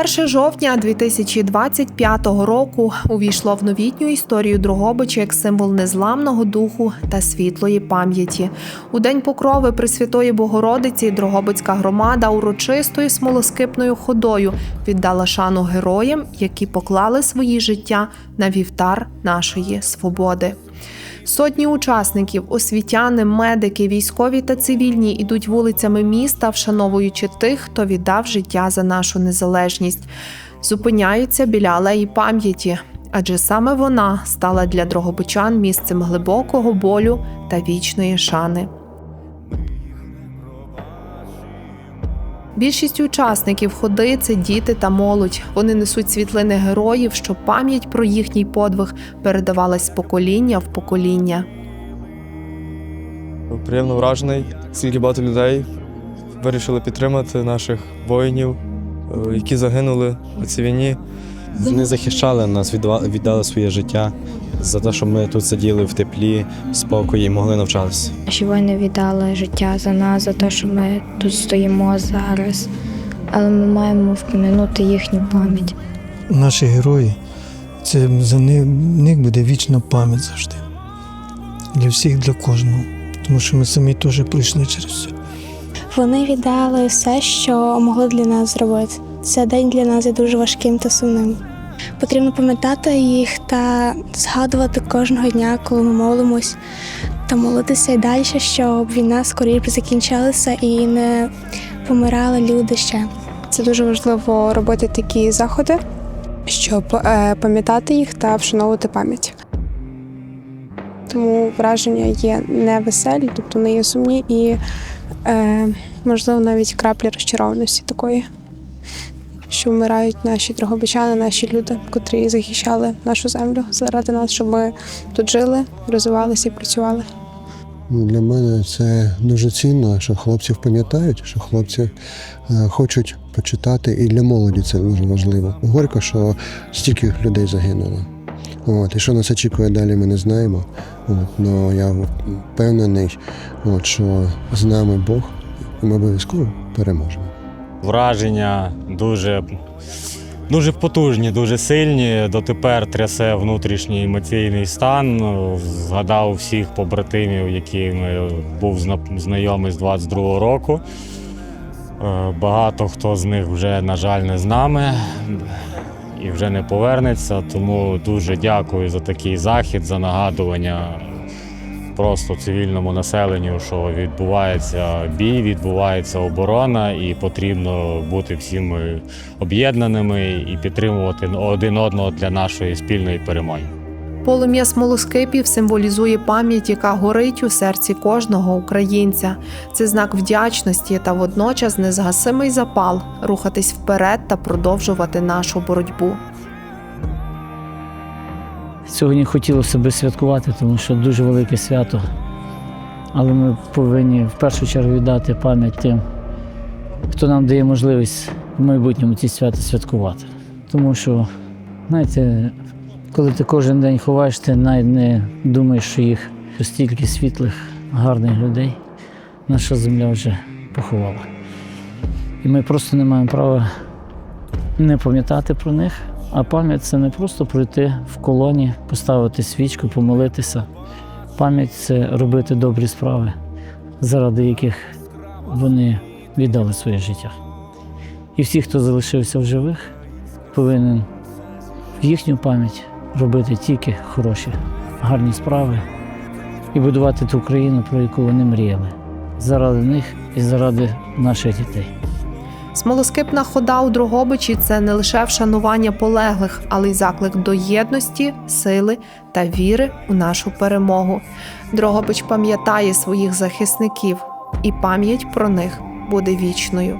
1 жовтня 2025 року увійшло в новітню історію Дрогобича як символ незламного духу та світлої пам'яті. У день покрови Пресвятої Богородиці Дрогобицька громада урочистою смолоскипною ходою віддала шану героям, які поклали свої життя на вівтар нашої свободи. Сотні учасників, освітяни, медики, військові та цивільні ідуть вулицями міста, вшановуючи тих, хто віддав життя за нашу незалежність. Зупиняються біля алеї пам'яті, адже саме вона стала для дрогобичан місцем глибокого болю та вічної шани. Більшість учасників ходи це діти та молодь. Вони несуть світлини героїв, щоб пам'ять про їхній подвиг передавалась з покоління в покоління. Приємно вражений, скільки багато людей вирішили підтримати наших воїнів, які загинули у цій війні. Вони захищали нас, відва- віддали своє життя за те, щоб ми тут сиділи в теплі, в спокої і могли навчатися. Наші воїни віддали життя за нас, за те, що ми тут стоїмо зараз. Але ми маємо впомянути їхню пам'ять. наші герої, це за них, них буде вічна пам'ять завжди. Для всіх, для кожного. Тому що ми самі теж пройшли через все. Вони віддали все, що могли для нас зробити. Цей день для нас є дуже важким та сумним. Потрібно пам'ятати їх та згадувати кожного дня, коли ми молимось, та молитися і далі, щоб війна скоріше закінчилася і не помирали люди ще. Це дуже важливо робити такі заходи, щоб е, пам'ятати їх та вшановувати пам'ять. Тому враження є невеселі, тобто вони є сумні і, е, можливо, навіть краплі розчарованості такої, що вмирають наші дрогобичани, наші люди, котрі захищали нашу землю заради нас, щоб ми тут жили, розвивалися і працювали. Ну, Для мене це дуже цінно, що хлопців пам'ятають, що хлопці е, хочуть почитати, і для молоді це дуже важливо. Горько, що стільки людей загинуло. От, і що нас очікує далі, ми не знаємо. Но я впевнений, от, що з нами Бог, і ми обов'язково переможемо. Враження дуже, дуже потужні, дуже сильні. Дотепер трясе внутрішній емоційний стан. Згадав всіх побратимів, якими був зна- знайомий з 22-го року. Е, Багато хто з них вже, на жаль, не з нами і вже не повернеться. Тому дуже дякую за такий захід, за нагадування просто цивільному населенню, що відбувається бій, відбувається оборона, і потрібно бути всім об'єднаними і підтримувати один одного для нашої спільної перемоги. Полум'я смолоскипів символізує пам'ять, яка горить у серці кожного українця. Це знак вдячності та водночас незгасимий запал рухатись вперед та продовжувати нашу боротьбу. Сьогодні хотілося би святкувати, тому що дуже велике свято. Але ми повинні в першу чергу віддати пам'ять тим, хто нам дає можливість в майбутньому ці свята святкувати. Тому що, знаєте, коли ти кожен день ховаєш, ти навіть не думаєш, що їх стільки світлих, гарних людей наша земля вже поховала. І ми просто не маємо права не пам'ятати про них. А пам'ять це не просто пройти в колоні, поставити свічку, помолитися. Пам'ять це робити добрі справи, заради яких вони віддали своє життя. І всі, хто залишився в живих, повинен в їхню пам'ять робити тільки хороші, гарні справи і будувати ту країну, про яку вони мріяли, заради них і заради наших дітей. Смолоскипна хода у Дрогобичі це не лише вшанування полеглих, але й заклик до єдності, сили та віри у нашу перемогу. Дрогобич пам'ятає своїх захисників, і пам'ять про них буде вічною.